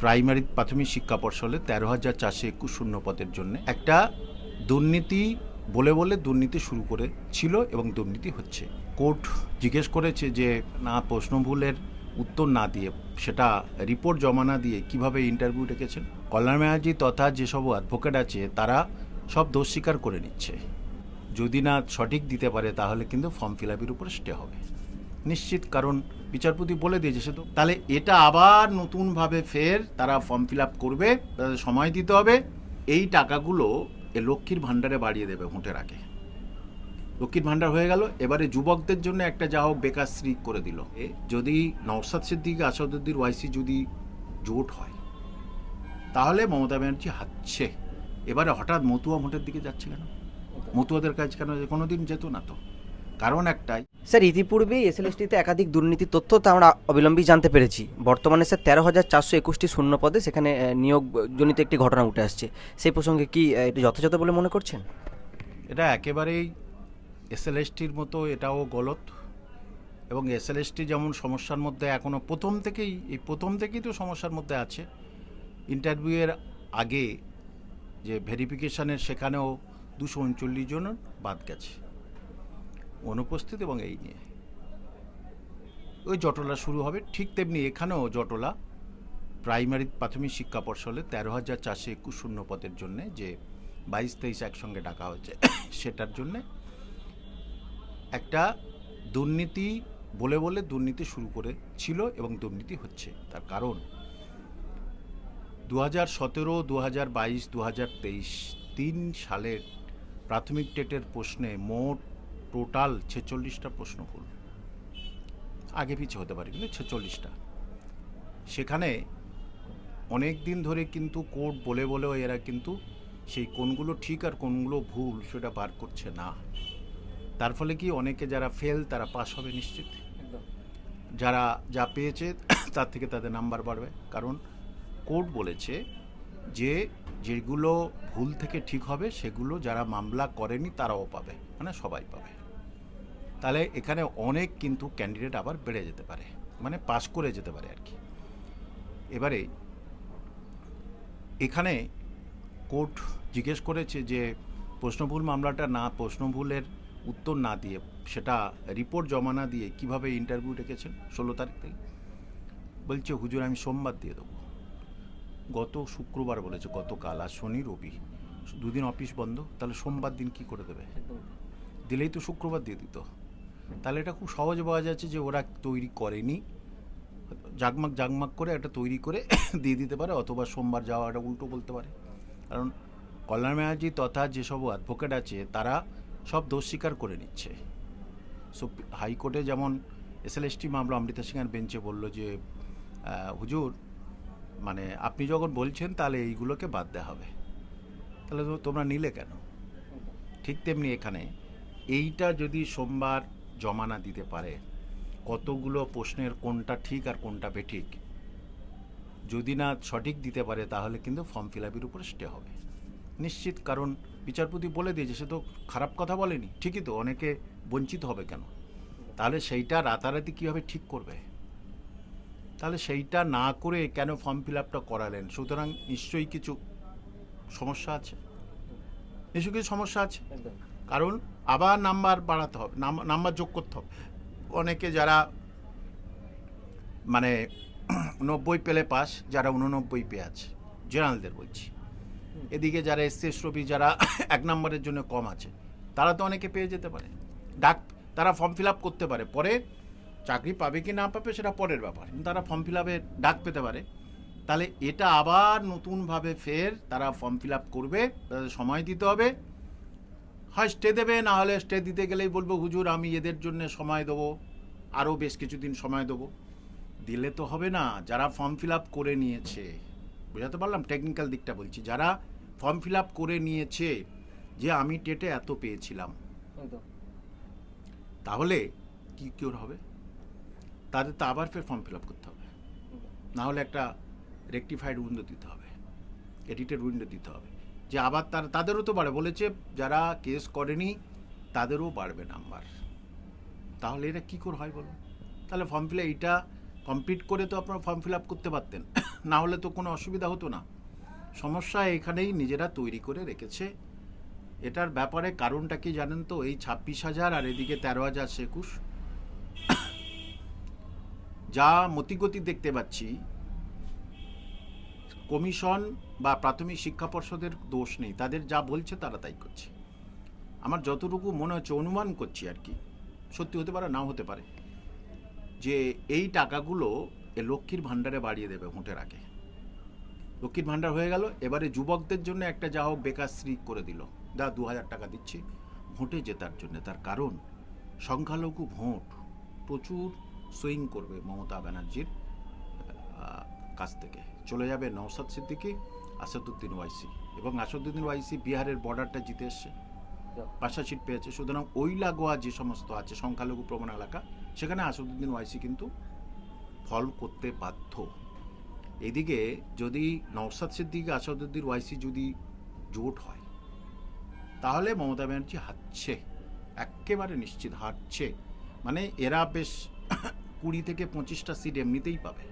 Primary প্রাথমিক শিক্ষা পর্ষদে তেরো হাজার চারশো একুশ শূন্য পদের জন্য একটা দুর্নীতি বলে বলে দুর্নীতি শুরু করে ছিল এবং দুর্নীতি হচ্ছে। কোর্ট জিজ্ঞেস করেছে যে, না, প্রশ্ন ভুলের উত্তর না দিয়ে সেটা রিপোর্ট জমা না দিয়ে কীভাবে ইন্টারভিউ ডেকেছেন? কল্যাণ ব্যানার্জি তথা যেসব অ্যাডভোকেট আছে, তারা সব দোষ স্বীকার করে নিচ্ছে। যদি না সঠিক দিতে পারে, তাহলে কিন্তু ফর্ম ফিল আপের উপর স্টে হবে। নিশ্চিত, কারণ বিচারপতি বলে দিয়েছে সে তো তাহলে এটা আবার নতুনভাবে ফের তারা ফর্ম ফিল আপ করবে, তাদের সময় দিতে হবে। এই টাকাগুলো এ লক্ষ্মীর ভাণ্ডারে বাড়িয়ে দেবে ভোটের আগে। লক্ষ্মীর ভাণ্ডার হয়ে গেল, এবারে যুবকদের জন্য একটা যা হোক বেকারশ্রী করে দিল। যদি নওসাদ সিদ্দিক, আসাদুদ্দিন ওয়াইসি যদি জোট হয়, তাহলে মমতা ব্যানার্জি হাতছে এবারে হঠাৎ মতুয়া ভোটের দিকে যাচ্ছে কেন? মতুয়াদের কাজ কেন? কোনোদিন যেত না তো। কারণ একটাই স্যার, ইতিপূর্বেই এসএলএসটিতে একাধিক দুর্নীতির তথ্য তা আমরা অবিলম্বে জানতে পেরেছি। বর্তমানে স্যার তেরো হাজার চারশো একুশটি শূন্য পদে সেখানে নিয়োগজনিত একটি ঘটনা উঠে আসছে। সেই প্রসঙ্গে কি এটি যথাযথ বলে মনে করছেন? এটা একেবারেই এসএলএসটির মতো, এটাও গলত। এবং এসএলএসটি যেমন সমস্যার মধ্যে এখনও প্রথম থেকেই, এই প্রথম থেকেই তো সমস্যার মধ্যে আছে। ইন্টারভিউয়ের আগে যে ভেরিফিকেশানের সেখানেও দুশো উনচল্লিশ জন বাদ গেছে। অনুপস্থিত এবং এই নিয়ে। ওই জটলা শুরু হবে ঠিক তেমনি এখানেও জটলা প্রাইমারি প্রাথমিক শিক্ষা পর্ষদে তেরো হাজার চারশো একুশ শূন্য পদের জন্যে যে বাইশ তেইশ একসঙ্গে ডাকা হয়েছে, সেটার জন্যে একটা দুর্নীতি বলে বলে দুর্নীতি শুরু করে ছিল এবং দুর্নীতি হচ্ছে। তার কারণ দু হাজার সতেরো দু হাজার বাইশ দু হাজার তেইশ তিন সালের প্রাথমিক টেটের প্রশ্নে মোট টোটাল ছেচল্লিশটা প্রশ্ন ভুল আগে পিছিয়ে হতে পারে কিন্তু ছেচল্লিশটা। সেখানে অনেক দিন ধরে কিন্তু কোর্ট বলে বলেও এরা কিন্তু সেই কোনগুলো ঠিক আর কোনগুলো ভুল সেটা বার করছে না। তার ফলে কি অনেকে যারা ফেল তারা পাস হবে নিশ্চিত? যারা যা পেয়েছে তার থেকে তাদের নাম্বার বাড়বে। কারণ কোর্ট বলেছে যে যেগুলো ভুল থেকে ঠিক হবে সেগুলো যারা মামলা করেনি তারাও পাবে মানে সবাই পাবে। তাহলে এখানে অনেক কিন্তু ক্যান্ডিডেট আবার বেড়ে যেতে পারে মানে পাস করে যেতে পারে আর কি। এবারে এখানে কোর্ট জিজ্ঞেস করেছে যে প্রশ্নভুল মামলাটা না প্রশ্নভুলের উত্তর না দিয়ে সেটা রিপোর্ট জমা না দিয়ে কীভাবে ইন্টারভিউ ডেকেছেন? ষোলো তারিখ থেকে। বলছে হুজুর আমি সোমবার দিয়ে দেবো। গত শুক্রবার বলেছে গতকাল আর শনি রবি। দুদিন অফিস বন্ধ তাহলে সোমবার দিন কি করে দেবে? দিলেই তো শুক্রবার দিয়ে দিত। তাহলে এটা খুব সহজ পাওয়া যাচ্ছে যে ওরা তৈরি করেনি। জাগমাগ জাগমাগ করে একটা তৈরি করে দিয়ে দিতে পারে, অথবা সোমবার যাওয়া যাওয়াটা উল্টো বলতে পারে। কারণ কল্যাণ ব্যানার্জি তথা যেসব অ্যাডভোকেট আছে, তারা সব দোষ স্বীকার করে নিচ্ছে। সো হাইকোর্টে যেমন এস এল এসএলএসটি মামলা অমৃতা সিংয়ের বেঞ্চে বলল যে হুজুর মানে আপনি যখন বলছেন তাহলে এইগুলোকে বাদ দেওয়া হবে। তাহলে তোমরা নিলে কেন? ঠিক তেমনি এখানে এইটা যদি সোমবার জমা না দিতে পারে। কতগুলো প্রশ্নের কোনটা ঠিক আর কোনটা বেঠিক? যদি না সঠিক দিতে পারে, তাহলে কিন্তু ফর্ম ফিল আপের উপর স্টে হবে। নিশ্চিত, কারণ বিচারপতি বলে দিয়েছে, সে তো খারাপ কথা বলেনি। ঠিকই তো, অনেকে বঞ্চিত হবে কেন? তাহলে সেইটা রাতারাতি কীভাবে ঠিক করবে? তাহলে সেইটা না করে কেন ফর্ম ফিল আপটা করালেন? সুতরাং নিশ্চয়ই কিছু সমস্যা আছে। নিশ্চয়ই কিছু সমস্যা আছে? কারণ আবার নাম্বার বাড়াতে হবে, নাম- নাম্বার যোগ করতে হবে। অনেকে যারা মানে নব্বই পেলে পাস, যারা উননব্বই পেয়ে আছে, জেনারেলদের বলছি। এদিকে যারা এসসি রবি যারা এক নম্বরের জন্য কম আছে, তারা তো অনেকে পেয়ে যেতে পারে। ডাক, তারা ফর্ম ফিল আপ করতে পারে, পরে চাকরি পাবে কি না পাবে সেটা পরের ব্যাপার। কিন্তু তারা ফর্ম ফিল আপে ডাক পেতে পারে। তাহলে এটা আবার নতুনভাবে ফের তারা ফর্ম ফিল আপ করবে, তাদের সময় দিতে হবে হয় স্টে দেবে না হলে স্টে দিতে গেলেই বলব হুজুর আমি এদের জন্য সময় দেবো আরও বেশ কিছুদিন সময় দেবো। দিলে তো হবে না যারা ফর্ম ফিল আপ করে নিয়েছে বোঝাতে পারলাম? টেকনিক্যাল দিকটা বলছি যারা ফর্ম ফিল আপ করে নিয়েছে যে আমি টেটে এত পেয়েছিলাম তাহলে কি কি ওর হবে? তাদের তো আবার ফের ফর্ম ফিল আপ করতে হবে। না হলে একটা রেকটিফাইড উইন্ডো দিতে হবে এডিটেড উইন্ডো দিতে হবে। যে আবার তার, তাদেরও তো বাড়ে, বলেছে যারা কেস করেনি, তাদেরও বাড়বে নাম্বার। তাহলে এটা কী করে হয় বলো তাহলে ফর্ম ফিলে এইটা কমপ্লিট করে তো আপনারা ফর্ম ফিল আপ করতে পারতেন। না হলে তো কোনো অসুবিধা হতো না। সমস্যা এখানেই নিজেরা তৈরি করে রেখেছে। এটার ব্যাপারে কারণটা কি জানেন তো? এই ছাব্বিশ হাজার আর এদিকে তেরো হাজার একুশ। যা মতিগতি দেখতে পাচ্ছি কমিশন বা প্রাথমিক শিক্ষা পর্ষদের দোষ নেই। তাদের যা বলছে তারা তাই করছে। আমার যতটুকু মনে হচ্ছে অনুমান করছি আর কি, সত্যি হতে পারে, নাও হতে পারে, যে এই টাকাগুলো এ লক্ষ্মীর ভাণ্ডারে বাড়িয়ে দেবে ভোটের আগে। লক্ষ্মীর ভাণ্ডার হয়ে গেল, এবারে যুবকদের জন্য একটা যা হোক বেকার বেকারশ্রী করে দিল। যা দু হাজার টাকা দিচ্ছি, ভোটে জেতার জন্য। তার কারণ, সংখ্যালঘু ভোট প্রচুর সুইং করবে মমতা ব্যানার্জির কাছ থেকে। চলে যাবে নওসাদ সিদ্দিকি আসাদুদ্দিন ওয়াইসি। এবং আসাদুদ্দিন ওয়াইসি বিহারের বর্ডারটা জিতে এসছে। সিট পেয়েছে। সুতরাং ওই লাগোয়া যে সমস্ত আছে সংখ্যালঘু প্রবণ এলাকা সেখানে আসাদুদ্দিন ওয়াইসি কিন্তু ফল করতে বাধ্য। এদিকে যদি নওসাদ সিদ্দিকি আসাদুদ্দিন ওয়াইসি যদি জোট হয় তাহলে মমতা ব্যানার্জি হারছে একেবারে নিশ্চিত হারছে মানে এরা বেশ কুড়ি থেকে পঁচিশটা সিট এমনিতেই পাবে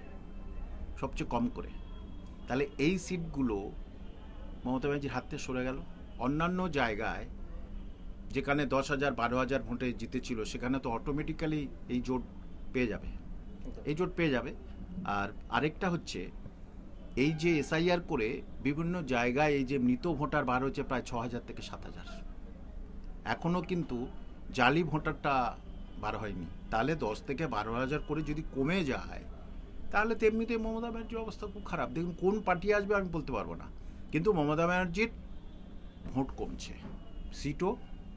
সবচেয়ে কম করে। তাহলে এই সিটগুলো মমতা ব্যানার্জির হাত থেকে সরে গেল। অন্যান্য জায়গায় যেখানে দশ হাজার বারো হাজার ভোটে জিতেছিল সেখানে তো অটোমেটিক্যালি এই জোট পেয়ে যাবে। এই জোট পেয়ে যাবে। আর আরেকটা হচ্ছে এই যে এসআইআর করে বিভিন্ন জায়গায় এই যে মৃত ভোটার বার হচ্ছে প্রায় ছ হাজার থেকে সাত হাজার। এখনও কিন্তু জালি ভোটারটা বার হয়নি। তাহলে দশ থেকে বারো হাজার করে যদি কমে যায় তাহলে তেমনিতে মমতা ব্যানার্জির অবস্থা খুব খারাপ। দেখুন, কোন পার্টি আসবে আমি বলতে পারব না। কিন্তু মমতা ব্যানার্জির ভোট কমছে। সিটও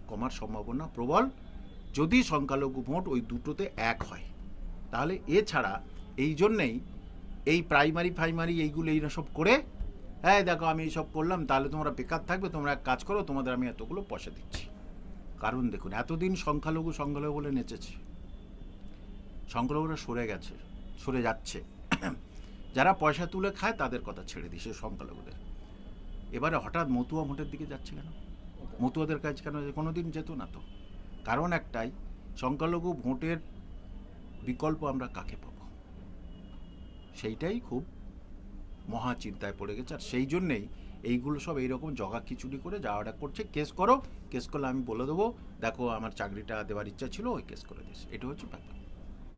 কমার সম্ভাবনা প্রবল। যদি সংখ্যালঘু ভোট ওই দুটোতে এক হয়, তাহলে এছাড়া এই জন্যেই এই প্রাইমারি, ফাইমারি এইগুলো এই সব করে হ্যাঁ দেখো, আমি এইসব করলাম, তাহলে তোমরা বেকার থাকবে, তোমরা এক কাজ করো, তোমাদের আমি এতগুলো পয়সা দিচ্ছি। কারণ দেখুন, এতদিন সংখ্যালঘু সংখ্যালঘু বলে নেচেছে। সংখ্যালঘুরা সরে গেছে। সরে যাচ্ছে। যারা পয়সা তুলে খায়, তাদের কথা ছেড়ে দিছে সংখ্যালঘুদের। এবারে হঠাৎ মতুয়া ভোটের দিকে যাচ্ছে কেন? মতুয়াদের কাছে কেন? কোনো দিন যেত না তো। কারণ একটাই, সংখ্যালঘু ভোটের বিকল্প আমরা কাকে পাব? সেইটাই খুব মহা চিন্তায় পড়ে গেছে। আর সেই জন্যেই এইগুলো সব এইরকম জগা খিচুড়ি করে যাওয়াটা করছে। কেস করো, কেস করলে আমি বলে দেবো, দেখো আমার চাকরিটা দেওয়ার ইচ্ছা ছিল, ওই কেস করে দিস। এটা হচ্ছে ব্যাপার।